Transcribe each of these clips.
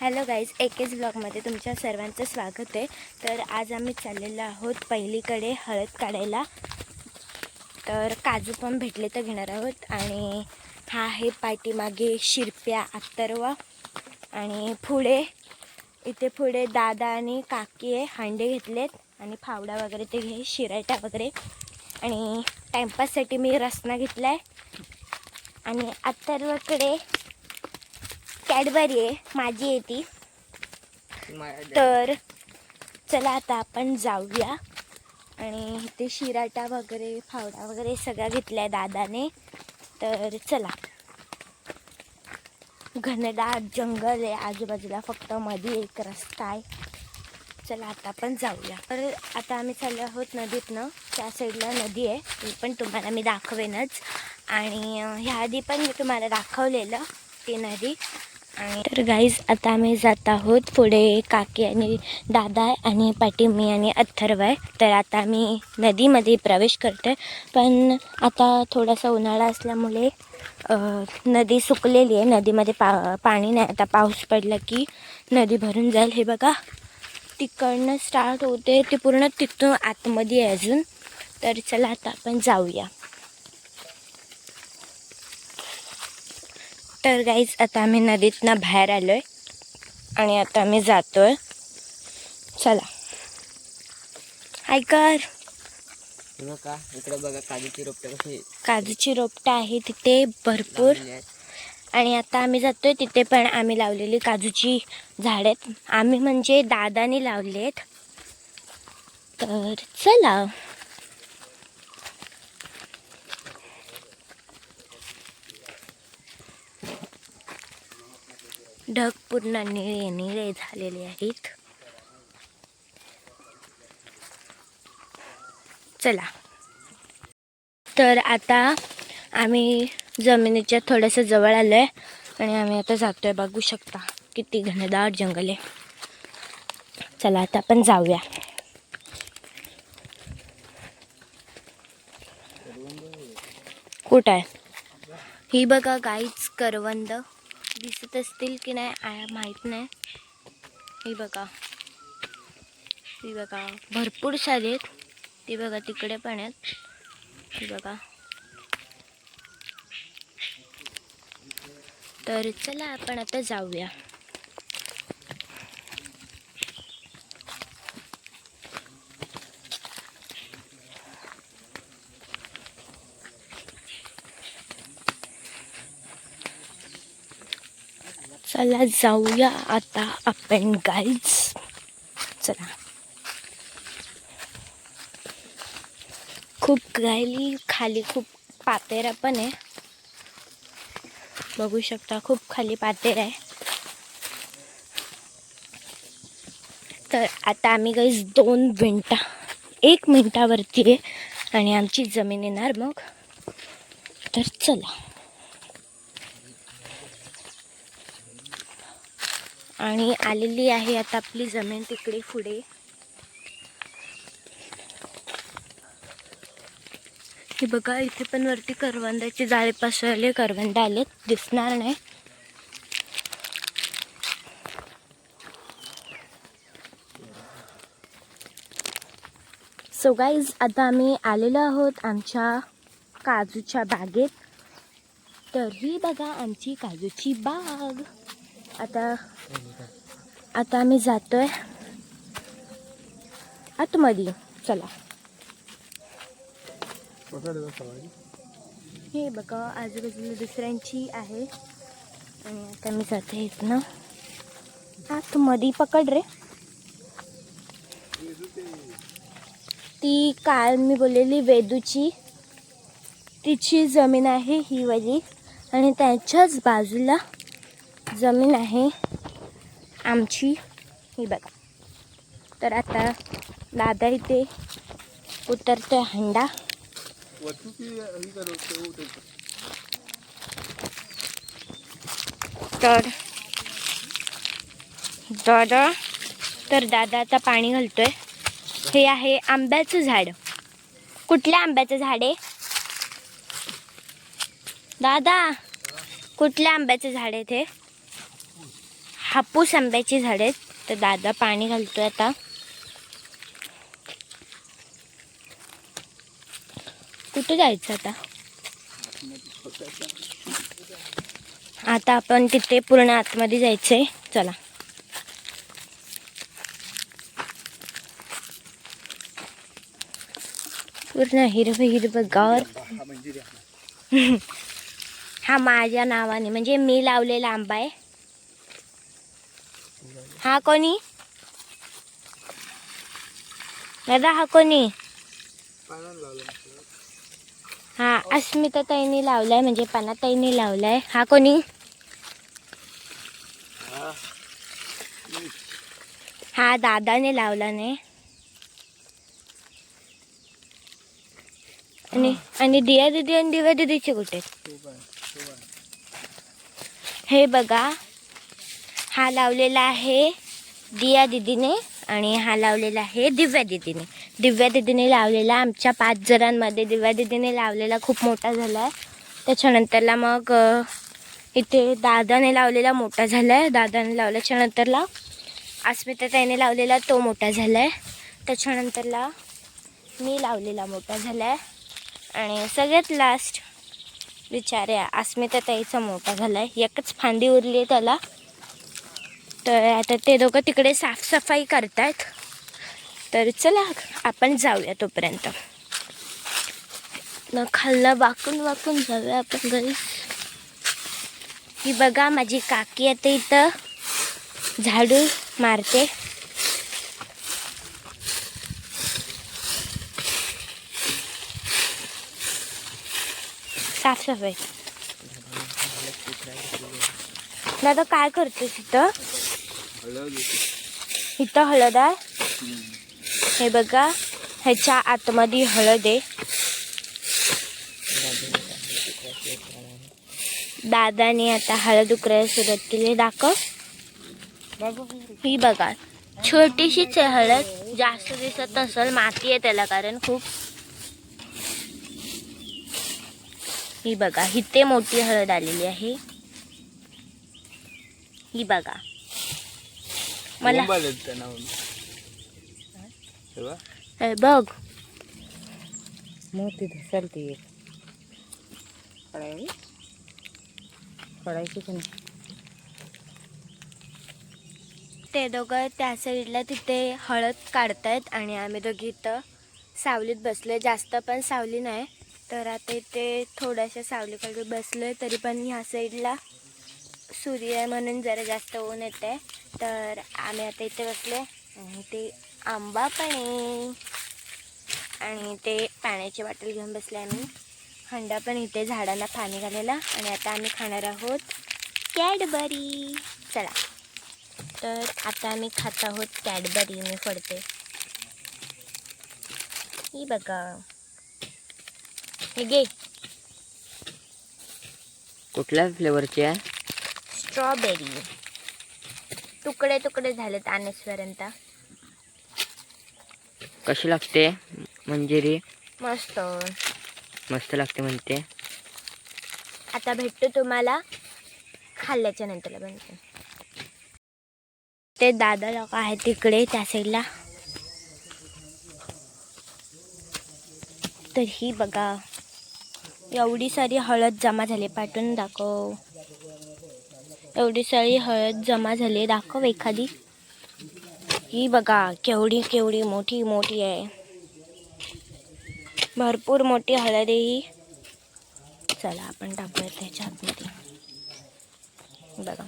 Hello guys एकेच ब्लॉगमध्ये तुमच्या सर्वांचं स्वागत आहे. तर आज आम्ही चाललेलो आहोत पहिलीकडे हळद काढायला. तर काजू पण भेटले तर घेणार आहोत. आणि हा आहे पाठीमागे शिरप्या अत्तरवा आणि पुढे इथे पुढे दादा आणि काकी आहे हांडे घेतलेत आणि फावडा वगैरे ते घे शिरायटा वगैरे. आणि टाईमपाससाठी मी रसना घेतला आहे आणि अत्तर्वाकडे कॅडबरी आहे माझी आहे ती. तर चला आता आपण जाऊया. आणि इथे शिराटा वगैरे फावडा वगैरे सगळा घेतला आहे दादाने. तर चला. घनदाट जंगल आहे आजूबाजूला फक्त मध्ये एक रस्ता आहे. चला आता आपण जाऊया. तर आता आम्ही चाललो आहोत नदीतनं. त्या साईडला नदी आहे. ती पण तुम्हाला मी दाखवेनच. आणि ह्या आधी पण मी तुम्हाला दाखवलेलं ती नदी. आणि तर गाईज आता आम्ही जात आहोत पुढे काकी आणि दादा आहे आणि पाठी मी आणि अथर्व आहे. तर आता आम्ही नदीमध्ये प्रवेश करतो पण आता थोडासा उन्हाळा असल्यामुळे नदी सुकलेली आहे. नदीमध्ये पा पाणी नाही. आता पाऊस पडला की नदी भरून जाईल. हे बघा तिकडनं स्टार्ट होते. ते पूर्ण तिथून आतमध्ये आहे अजून. तर चला आता आपण जाऊया. तर गाईज आता आम्ही नदीतनं बाहेर आलो आहे आणि आता आम्ही जातो आहे चला ऐकर का इकडे बघा काजूची रोपटे कशी काजूची रोपटं आहे तिथे भरपूर. आहेत. आणि आता आम्ही जातोय तिथे पण आम्ही लावलेली काजूची झाडं आहेत. आम्ही म्हणजे दादाने लावलेत. तर चला. ढग पूर्ण निळे निळे झालेले आहेत. चला. तर आता आम्ही जमिनीच्या थोडंसं जवळ आलो आहे आणि आम्ही आता जातोय बघू शकता किती घनदाट जंगल आहे. चला आता आपण जाऊया. कुठं आहे? ही बघा गाईच करवंद. दिसत असतील की नाही आया माहीत नाही. ही बघा. ती बघा. भरपूर सारे आहेत. ती बघा तिकडे पण आहेत. ती बघा. तर चला आपण आता जाऊया. चला जाऊया आता आपण गाईज चला. खूप गायली खाली खूप पातेरा पण आहे. बघू शकता खूप खाली पातेर आहे. तर आता आम्ही गाईज दोन मिनटा एक मिनटावरती आहे आणि आमची जमीन येणार मग. तर चला. आणि आलेली आहे आता आपली जमीन तिकडे पुढे. हे बघा इथे पण वरती करवंदाचे जाळे पसरले. करवंद आलेत दिसणार नाही. सो गाईज आता आम्ही आलेलो आहोत आमच्या काजूच्या बागेत. तर ही बघा आमची काजूची बाग. आता आता आम्ही जातोय आतमध्ये. चला. हे बघा आजूबाजूला दुसऱ्यांची आहे. आणि आता मी जाते इथनं. आतमध्ये पकड रे. ती काल मी बोललेली वेदूची तिची जमीन आहे ही वाली. आणि त्याच्याच बाजूला जमीन आहे. आमची ही बघा. तर आता दादा इथे उतरतोय हंडा. तर दादा तर दादा आता पाणी घालतोय. हे आहे आंब्याचं झाड. कुठल्या आंब्याचं झाड आहे? दादा कुठल्या आंब्याचं झाड आहे ते? हापूस आंब्याची झाडे आहेत. तर दादा पाणी घालतोय आता. कुठं जायचं आता? आता आपण तिथे पूर्ण आतमध्ये जायचंय. चला. पूर्ण हिरव हिरव गार. हा माझ्या नावाने म्हणजे मी लावलेला आंबा आहे. हा कोणी? दादा हा कोणी? हा अस्मिता ताईने लावलाय म्हणजे पाना ताईने लावलाय. हा कोणी? हा दादाने लावला नाही आणि आणि दिया दिदी आणि दिव्या दिदीचे कुठे हे बघा. हा लावलेला आहे दिया दिदीने आणि हा लावलेला आहे दिव्या दिदीने. दिव्या दिदीने लावलेला आमच्या पाच जणांमध्ये. दिव्या दिदीने लावलेला खूप मोठा झाला आहे त्याच्यानंतरला मग इथे दादाने लावलेला मोठा झाला आहे दादाने लावल्याच्या नंतरला अस्मिता ताईने लावलेला तो मोठा झाला आहे त्याच्यानंतरला मी लावलेला मोठा झाला आहे आणि सगळ्यात लास्ट विचार अस्मिता ताईचा मोठा झाला आहे एकच फांदी उरली आहे त्याला. तर आता ते दोघं तिकडे साफसफाई करतायत तर चला आपण जाऊया तोपर्यंत. न खाल्लं वाकून वाकून जाऊया आपण घरी. ही बघा माझी काकी आता इथं झाडू मारते. साफसफाई. दादा काय करते तिथं इथं हळद आहे. हे बघा ह्याच्या आतमध्ये हळद आहे. दादाने आता हळद उकरायला सुरुवात केली. दाखव. ही बघा छोटीशीच आहे हळद जास्त दिसत असेल माती आहे त्याला कारण खूप. ही बघा इथे मोठी हळद आलेली आहे. ही बघा. मला. हे बघ. मोठी धसलती एक. की नाही ते दोघं त्या साईडला तिथे हळद काढतायत आणि आम्ही दोघी इथं सावलीत बसलोय. जास्त पण सावली नाही. तर आता इथे थोड्याशा सावलीकडे बसलोय तरी पण ह्या साईडला सूर्य आहे म्हणून जरा जास्त ऊन येते तर आम्ही आता इथे बसलोय आणि ते आंबा पण. आहे आणि ते पाण्याची बाटली घेऊन बसले आम्ही. हंडा पण इथे झाडांना पाणी घालायला आणि आता आम्ही खाणार आहोत कॅडबरी. चला. तर आता आम्ही खात आहोत कॅडबरी मी फडते. ही बघा. हे घे. कुठल्या फ्लेवरची आहे? स्ट्रॉबेरी. तुकडे तुकडे झालेत आणेसपर्यंत कशी लागते? मंजिरी? मस्त. मस्त लागते म्हणते. आता भेटतो तुम्हाला खाल्ल्याच्या नंतर बनते ते दादा लोक आहेत तिकडे त्या साईडला. तर ही बघा. एवढी सारी हळद जमा झाली पाठवून दाखव. एवढी सगळी हळद जमा झाली. दाखव एखादी. ही बघा केवढी केवढी मोठी मोठी आहे. भरपूर मोठी हळद आहे ही. चला आपण टाकूया त्याच्या आतमध्ये बघा.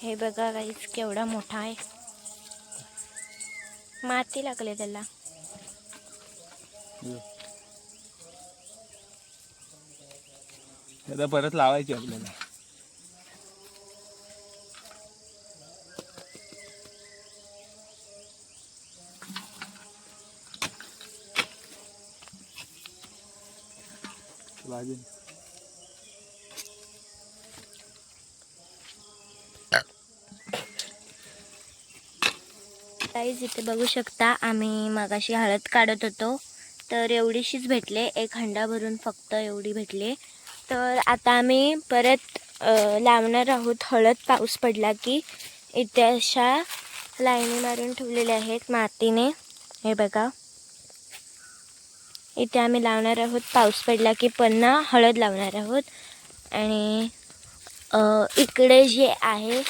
हे बघा काहीच केवढा मोठा आहे. माती लागले त्याला. आता परत लावायची आपल्याला. लागेल काहीच इथे बघू शकता आम्ही मगाशी हळद काढत होतो. तर एवढीशीच भेटले. एक हंडा भरून फक्त एवढी भेटली. तर आता आम्ही परत लावणार आहोत. हळद पाऊस पडला की इथे अशा लाईनी मारून ठेवलेल्या आहेत मातीने. हे बघा. इथे आम्ही लावणार आहोत. पाऊस पडला की पन्ना हळद लावणार आहोत. आणि इकडे जे आहे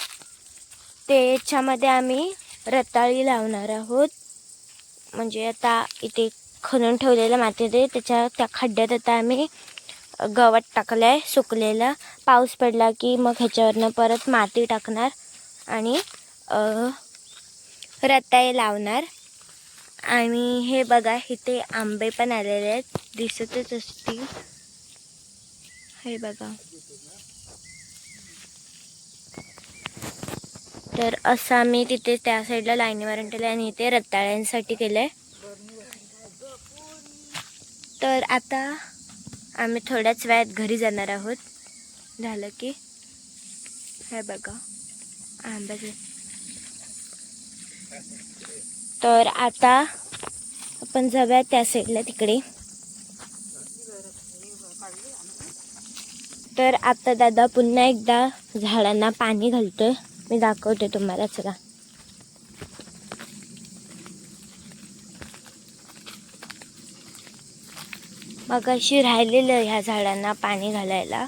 त्याच्यामध्ये आम्ही रताळी लावणार आहोत. म्हणजे आता इथे खणून ठेवलेलं माती त्याच्या त्या खड्ड्यात आता आम्ही गवत टाकलं आहे सुकलेलं. पाऊस पडला की मग ह्याच्यावरनं परत माती टाकणार आणि रताळी रताळे लावणार. आणि हे बघा इथे आंबे पण आलेले आहेत. दिसतच असतील. हे बघा. तर असं आम्ही तिथे त्या साईडला लाईनी मारून ठेवलं आणि इथे रताळ्यांसाठी केलं आहे तर आता आम्ही थोड्याच वेळात घरी जाणार आहोत. झालं की हे बघा आंब्याचे तर आता आपण जाऊया त्या साईडला तिकडे. तर आता दादा पुन्हा एकदा झाडांना पाणी घालतोय. मी दाखवते तुम्हाला चला. मग अशी राहिलेलं ह्या झाडांना पाणी घालायला.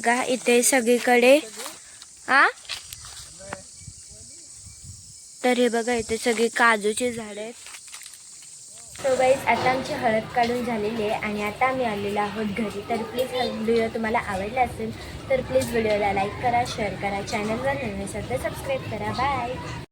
का? इथे सगळीकडे हा तर हे बघा इथे सगळी काजूची झाडं आहेत. सो गाईज आता आमची हळद काढून झालेली आहे आणि आता आम्ही आलेलो आहोत घरी. तर प्लीज हा व्हिडिओ तुम्हाला आवडला असेल तर प्लीज व्हिडिओला लाईक करा शेअर करा चॅनलवर नवीन असेल तर सबस्क्राईब करा. बाय